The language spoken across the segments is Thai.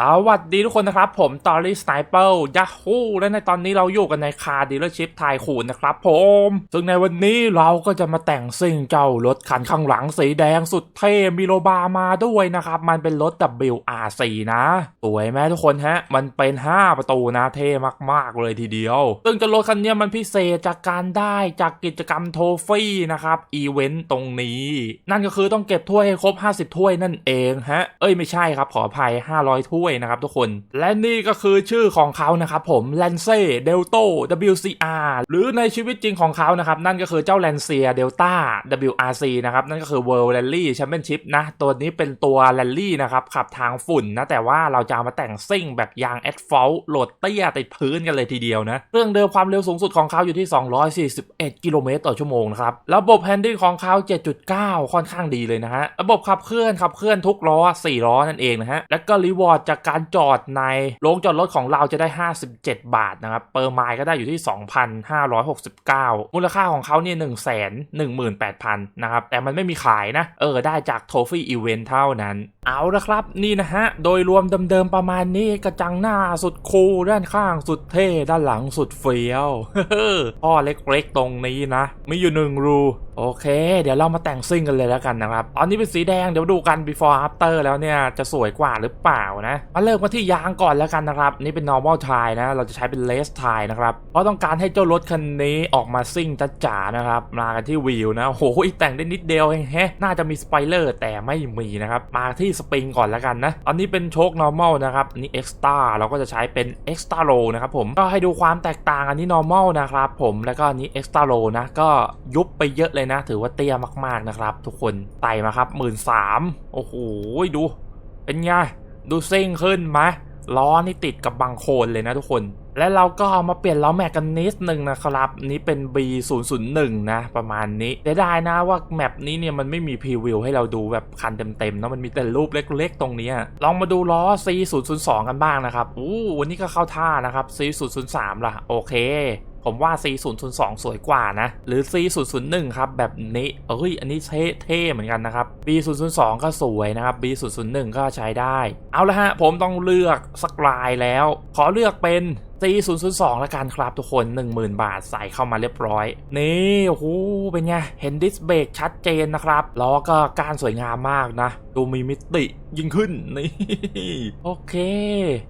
สวัสดีทุกคนนะครับ ผมตอรี่สไนเปอร์ยาฮูและในตอนนี้เราอยู่กันในคาร์ดีลเลอร์ชิพไทยคูนนะครับผม ซึ่งในวันนี้เราก็จะมาแต่งซิ่งเจ้ารถคันข้างหลังสีแดงสุดเท่มีโลบามาด้วยนะครับ มันเป็นรถ WRC นะ สวยไหมทุกคนฮะ มันเป็น 5 ประตูนะเท่มากๆเลยทีเดียว ซึ่งเจ้ารถคันนี้มันพิเศษจากการได้จากกิจกรรมโทฟี่นะครับอีเวนต์ตรงนี้ นั่นก็คือต้องเก็บถ้วยให้ครบ 50 ถ้วยนั่นเองฮะเอ้ยไม่ใช่ครับขออภัย 500ถ้วยนะครับทุกคน และนี่ก็คือชื่อของเขานะครับผม l a n c e Delta WCR หรือในชีวิตจริงของเขานะครับนั่นก็คือเจ้า Lancia Delta WRC นะครับนั่นก็คือ World Rally Championship นะตัวนี้เป็นตัว Rally นะครับขับทางฝุ่นนะแต่ว่าเราจะามาแต่งซิ่งแบบยาง Asphalt โหลดเตี้ยติดพื้นกันเลยทีเดียวนะเครื่องเดิมความเร็วสูงสุดของเขาอยู่ที่ 241 กิโลเมตรต่อชั่วโมงนะครับ ระบบแฮนดิ้งของเขา 7.9 ค่อนข้างดีเลยนะฮะ ระบบขับเคลื่อนขับเคลื่อนทุกล้อ 4 ล้อนั่นเองนะฮะ แล้วก็รีวอร์ดจากการจอดในโรงจอดรถของเราจะได้ 57 บาทนะครับเปอร์ไมล์ก็ได้อยู่ที่ 2,569 มูลค่าของเขาเนี่ย1 1 8 0 0 0นะครับแต่มันไม่มีขายนะ เออ ได้จากโทฟี่อีเวนต์เท่านั้น เอาละครับ นี่นะฮะ โดยรวมเดิมๆประมาณนี้กระจังหน้าสุดคูลด้านข้างสุดเท่ ด้านหลังสุดเฟี้ยวพ่อเล็กๆตรงนี้นะ มีอยู่หนึ่งรูโอเค เดี๋ยวเรามาแต่งซิ่งกันเลยแล้วกันนะครับ ตอนนี้เป็นสีแดง เดี๋ยวดูกัน before after แล้วเนี่ย จะสวยกว่าหรือเปล่านะมาเริ่มกันที่ยางก่อนแล้วกันนะครับ นี่เป็น normal tire นะ เราจะใช้เป็น less tire นะครับ เพราะต้องการให้เจ้ารถคันนี้ออกมาซิ่งจ๋าๆนะครับ มากันที่วิวนะโอ้โหแต่งได้นิดเดียวเองแฮะน่าจะมีสไปเลอร์แต่ไม่มีนะครับ มาที่สปริงก่อนแล้วกันนะ อันนี้เป็นโชค normal นะครับอันนี้ extra เราก็จะใช้เป็น extra low นะครับผม ก็ให้ดูความแตกต่างอันนี้ normal นะครับผม แล้วก็อันนี้ extra low นะ ก็ยุบไปเยอะเลยนะ ถือว่าเตี้ยมากๆนะครับ ทุกคนไต่มาครับหมื่นสามโอ้โหดู เป็นไง ดูเซิ่งขึ้นไหมล้อนี่ติดกับบังโคลนเลยนะทุกคน และเราก็เอามาเปลี่ยนล้อแม็กกันนิดนึงนะครับนี่เป็น B001 นะประมาณนี้เสียดายนะว่าแมปนี้เนี่ยมันไม่มีพรีวิวให้เราดูแบบคันเต็มๆนะมันมีแต่รูปเล็กๆตรงนี้ลองมาดูล้อ C002 กันบ้างนะครับอู้วันนี้ก็เข้าท่านะครับ C003 ล่ะโอเค ผมว่า C002 สวยกว่านะ หรือ C001 ครับแบบนี้เอ้ย อันนี้เท่เท่เหมือนกันนะครับ B002 ก็สวยนะครับ B001 ก็ใช้ได้ เอาละฮะ ผมต้องเลือกสักลายแล้ว ขอเลือกเป็น C002 ละกันครับทุกคน 10,000 บาทใส่เข้ามาเรียบร้อย นี่โอ้โหเป็นไง เห็นดิสเบรกชัดเจนนะครับล้อก็การสวยงามมากนะ ดูมีมิติยิ่งขึ้นนี่โอเค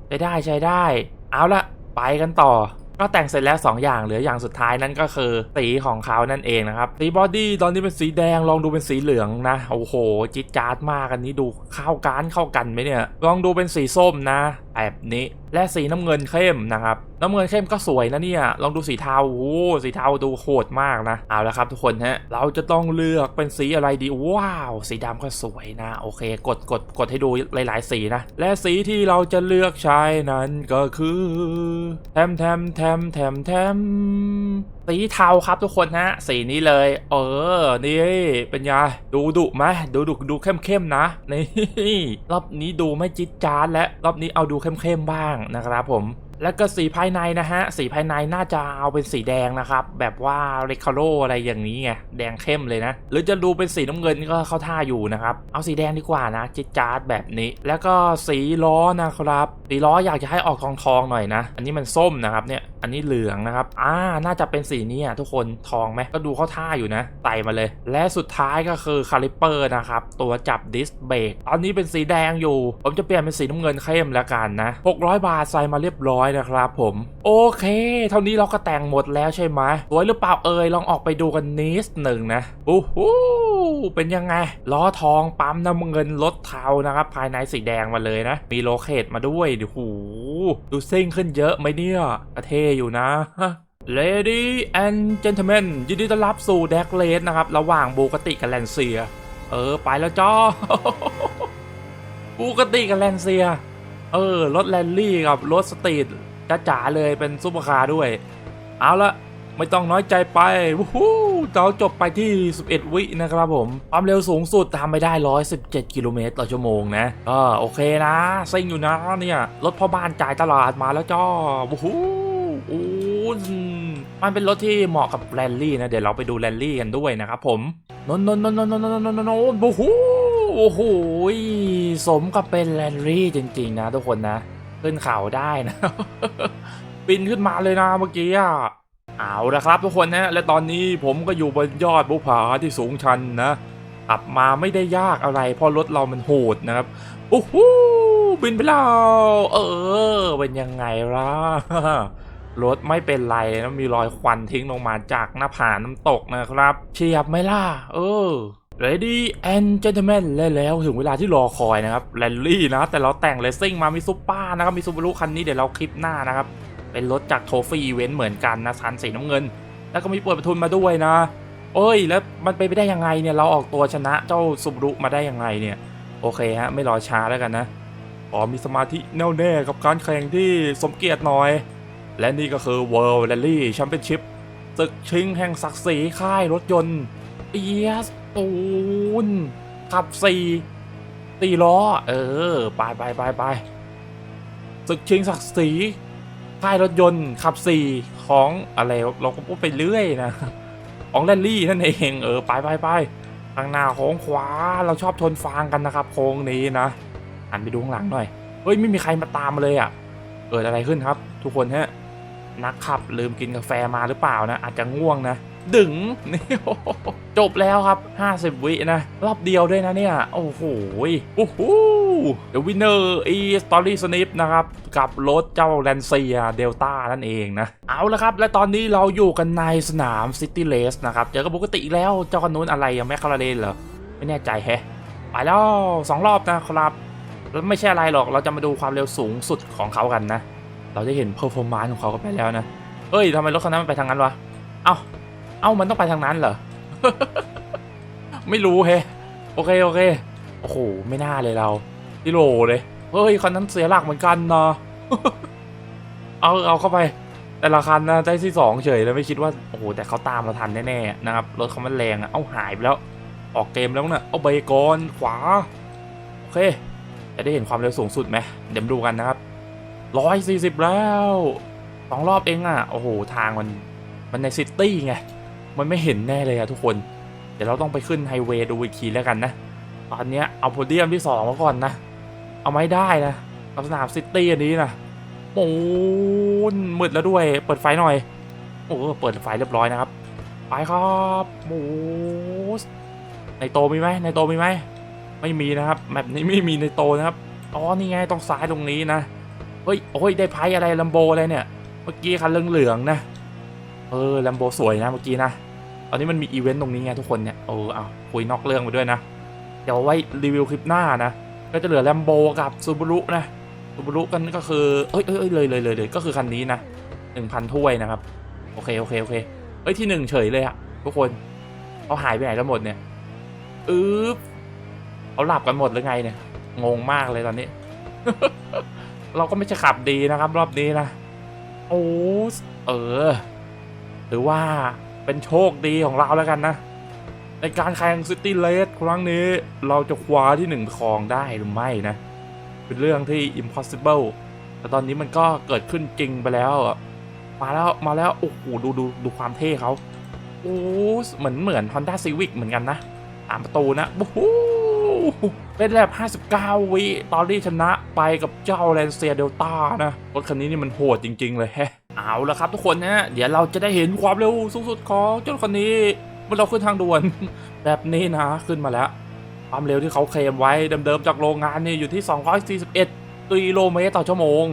ใช้ได้ใช้ได้ เอาละไปกันต่อ ก็แต่งเสร็จแล้ว 2 อย่างเหลืออย่างสุดท้ายนั่นก็คือสีของเขานั่นเองนะครับสีบอดี้ตอนนี้เป็นสีแดงลองดูเป็นสีเหลืองนะโอ้โหจิตจาร์ดมากอันนี้ดูเข้ากันเข้ากันไหมเนี่ย ลองดูเป็นสีส้มนะ แบบนี้ และสีน้ำเงินเข้มนะครับน้ำเงินเข้มก็สวยนะเนี่ยลองดูสีเทาโอ้สีเทาดูโหดมากนะเอาละครับทุกคนฮะเราจะต้องเลือกเป็นสีอะไรดีว้าว สีดำก็สวยนะโอเค กดกดกดให้ดูหลาย ๆ สีนะและสีที่เราจะเลือกใช้นั้นก็คือแทมแทมแทมแทมแทม สีเทาครับทุกคนฮะสีนี้เลย เออ นี่ เป็นไงดูดุไหมดูดุดูเข้มเข้มๆนะนี่รอบนี้ดูไม่จิตจานและรอบนี้เอาดูเข้มๆบ้างนะครับผม แล้วก็สีภายในนะฮะ สีภายในน่าจะเอาเป็นสีแดงนะครับ แบบว่าเรคคาโรอะไรอย่างนี้ไง แดงเข้มเลยนะ หรือจะดูเป็นสีน้ำเงินก็เข้าท่าอยู่นะครับ เอาสีแดงดีกว่านะจิจาร์ดแบบนี้ แล้วก็สีล้อนะครับ สีล้ออยากจะให้ออกทองทองๆหน่อยนะ อันนี้มันส้มนะครับเนี่ย อันนี้เหลืองนะครับ อ่า น่าจะเป็นสีนี้อะทุกคนทองไหมก็ดูเข้าท่าอยู่นะไต่มาเลย และสุดท้ายก็คือคาลิปเปอร์นะครับ ตัวจับดิสเบรกตอนนี้เป็นสีแดงอยู่ ผมจะเปลี่ยนเป็นสีน้ำเงินเข้มแล้วกันนะ600 บาทใส่มาเรียบร้อยนะครับผม โอเค เท่านี้เราก็แต่งหมดแล้วใช่ไหมสวยหรือเปล่าเอ่ยลองออกไปดูกันนิดหนึ่งนะโอ้โหเป็นยังไง ล้อทองปั๊มน้ำเงินรถเทานะครับ ภายในสีแดงมาเลยนะ มีโลเคตมาด้วยดูหูดูซิ่งขึ้นเยอะไหมเนี่ยเท่อยู่นะ Lady and Gentlemen ยินดีต้อนรับสู่แดกเลสนะครับ ระหว่างบูกติกับแลนเซีย เออ ไปแล้วจ้าบูกติกับแลนเซีย เออ รถแรลลี่กับรถสตรีท จ๋าๆเลยเป็นซุปเปอร์คาร์ด้วย เอาละไม่ต้องน้อยใจไปวู้ฮู้เราจบไปที่ 11 วินะครับผม ความเร็วสูงสุดทำไปได้ 117 กิโลเมตรต่อชั่วโมงนะก็โอเคนะซิ่งอยู่นะเนี่ยรถพ่อบ้านจ่ายตลาดมาแล้วจ้าวู้ฮู้อู้มันเป็นรถที่เหมาะกับแรลลี่นะ เดี๋ยวเราไปดูแรลลี่กันด้วยนะครับผมนนนนนนนนนนนนนบูฮูโอ้โหสมกับเป็นแลนรี่จริง ๆ นะทุกคนนะ ขึ้นเขาได้นะ บินขึ้นมาเลยนะเมื่อกี้อะเอาละครับทุกคนนะและตอนนี้ผมก็อยู่บนยอดภูผาที่สูงชันนะขับมาไม่ได้ยากอะไรเพราะรถเรามันโหดนะครับโอ้โหบินไปแล้วเออเป็นยังไงล่ะรถไม่เป็นไรนะมีรอยควันทิ้งลงมาจากหน้าผาน้ำตกนะครับ เฉียบไหมล่ะเออ Ready and gentlemen และแล้วถึงเวลาที่รอคอยนะครับแรลลี่นะแต่เราแต่งเลสซิ่งมามีซุปเปอร์นะครับมีซูบารุคันนี้เดี๋ยวเราคลิปหน้านะครับ เป็นรถจากโทฟี่อีเวนต์เหมือนกันนะคันสีน้ำเงิน แล้วก็มีเปิดประทุนมาด้วยนะ เอ้ย แล้วมันไปไปได้ยังไงเนี่ย เราออกตัวชนะเจ้าซูบารุมาได้ยังไงเนี่ย โอเคฮะ ไม่รอช้าแล้วกันนะขอมีสมาธิแน่วแน่กับการแข่งที่สมเกียรติหน่อย และนี่ก็คือ World Rally Championship ศึกชิงแห่งศักดิ์ศรีค่ายรถยนต์เอียส ตูน ขับสี่สี่ล้อ เออ ไปไปไปไปศึกชิงศักดิ์ศรีค่ายรถยนต์ขับสี่ของอะไรเราก็พูดไปเรื่อยนะของแรลลี่นั่นเองเออไปไปไปข้างหน้าโค้งขวาเราชอบทนฟางกันนะครับโค้งนี้นะหันไปดูข้างหลังหน่อยเฮ้ยไม่มีใครมาตามมาเลยอะ่ะเกิดอะไรขึ้นครับ ทุกคนฮะนักขับลืมกินกาแฟมาหรือเปล่านะอาจจะง่วงนะ ดึงนี่จบแล้วครับ 50 วินะ รอบเดียวด้วยนะเนี่ย โอ้โหโอ้โหเดี๋ยววินเนอร์อีสตอรี่สนิปนะครับ กับรถเจ้าแลนเซียเดลต้านั่นเองนะ เอาละครับ และตอนนี้เราอยู่กันในสนามซิตี้เลสนะครับ เจอกับปกติแล้วเจ้าคันนู้นอะไรยังแมคคาราเรนเหรอ ไม่แน่ใจแฮะไปแล้วสองรอบนะครับแล้วไม่ใช่อะไรหรอกเราจะมาดูความเร็วสูงสุดของเขากันนะ เราจะเห็นเพอร์ฟอร์มานซ์ของเขาก็ไปแล้วนะเฮ้ยทำไมรถคันนั้นมันไปทางนั้นวะ เอ้า เอ้ามันต้องไปทางนั้นเหรอ ไม่รู้เฮ้โอเค โอเค โอ้โห ไม่น่าเลยเราที่โลเลย เฮ้ย คันนั้นเสียหลักเหมือนกันเนาะเอาเอาเข้าไป แต่ละคันนะได้ที่สองเฉยเลยไม่คิดว่า โอ้โห แต่เขาตามเราทันแน่ๆนะครับ รถเขามันแรงอะเอาหายไปแล้ว ออกเกมแล้วนะเอาเบรกก่อนขวา โอเค จะได้เห็นความเร็วสูงสุดไหมเดี๋ยวมาดูกันนะครับร้อยสี่สิบแล้วสองรอบเองอะ โอ้โห ทางมัน มันในซิตี้ไง มันไม่เห็นแน่เลยอะทุกคน เดี๋ยวเราต้องไปขึ้นไฮเวย์ดูอีกทีแล้วกันนะ ตอนนี้เอาโพเดียมที่สองมาก่อนนะ เอาไม่ได้นะกับสนามซิตี้อันนี้นะโอ้นมืดแล้วด้วย เปิดไฟหน่อย โอ้เปิดไฟเรียบร้อยนะครับ ไปครับโอ้ในโตมีไหมในโตมีไหม ไม่มีนะครับแบบนี้ไม่มีในโตนะครับ อ๋อ นี่ไง ต้องซ้ายตรงนี้นะ เฮ้ย โอ้ย ได้ไพ่อะไรลัมโบอะไรเนี่ย เมื่อกี้คันเหลืองๆนะ เออแลมโบสวยนะเมื่อกี้นะ ตอนนี้มันมีอีเวนต์ตรงนี้ไงทุกคนเนี่ยเออเอาคุยนอกเรื่องไปด้วยนะ เดี๋ยวไว้รีวิวคลิปหน้านะ ก็จะเหลือแลมโบกับซูบารุนะซูบารุกันก็คือเอ้ยเอ้ยเลยเลยเลยเลยก็คือคันนี้นะหนึ่งพันถ้วยนะครับ โอเคโอเคโอเคเอ้ยที่หนึ่งเฉยเลยอะทุกคนเขาหายไปไหนกันหมดเนี่ยอึ๊บเขาหลับกันหมดหรือไงเนี่ย งงมากเลยตอนนี้ เราก็ไม่ใช่ขับดีนะครับ รอบนี้นะ โอ้ เออ หรือว่าเป็นโชคดีของเราแล้วกันนะ ในการแข่งซิตี้เลสครั้งนี้เราจะคว้าที่หนึ่งครองได้หรือไม่นะ เป็นเรื่องที่ impossible แต่ตอนนี้มันก็เกิดขึ้นจริงไปแล้ว มาแล้วมาแล้ว โอ้โหดูดูดูความเท่เขาโอ้เหมือนเหมือน Honda Civic เหมือนกันนะตามประตูนะโอ้โหเป็นแลบ59 วิตอนที่ชนะไปกับเจ้าแลนเซียเดลต้านะรถคันนี้นี่มันโหดจริง ๆ เลยแฮะ เอาละครับทุกคนนะ เดี๋ยวเราจะได้เห็นความเร็วสูงสุดของเจ้าคนนี้เมื่อเราขึ้นทางด่วน แบบนี้นะขึ้นมาแล้ว ความเร็วที่เขาเคลมไว้เดิมๆจากโรงงานนี่อยู่ที่ 241กิโลเมตรต่อชั่วโมง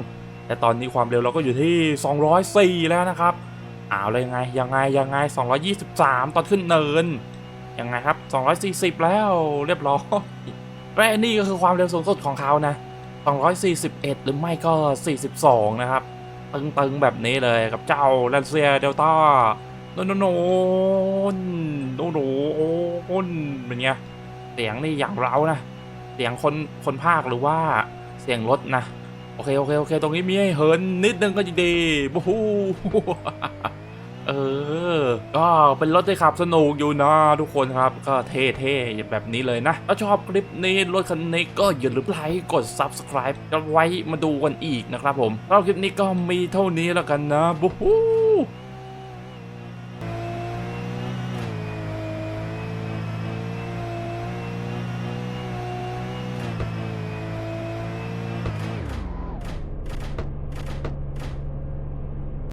แต่ตอนนี้ความเร็วเราก็อยู่ที่ 204 แล้วนะครับเอาเลยยังไงยังไงยังไง 223 ตอนขึ้นเนินยังไงครับ 240 แล้วเรียบร้อยและนี่ก็คือความเร็วสูงสุดของเขานะ 241 หรือไม่ก็ 42 นะครับ ตึงๆแบบนี้เลยกับเจ้าแลนเซียเดลต้าโนโนโนนโนโนโนเป็นไงเสียงนี่อย่างเรานะ เสียงคนคนภาคหรือว่าเสียงรถนะ โอเค โอเค โอเค ตรงนี้มีให้เหินนิดนึงก็ดีบู๊ เออ ก็เป็นรถที่ขับสนุกอยู่นะทุกคนครับ ก็เท่ๆแบบนี้เลยนะ ถ้าชอบคลิปนี้รถคันนี้ก็อย่าลืมไลค์กด subscribe กันไว้มาดูกันอีกนะครับผมแล้วคลิปนี้ก็มีเท่านี้แล้วกันนะบู๊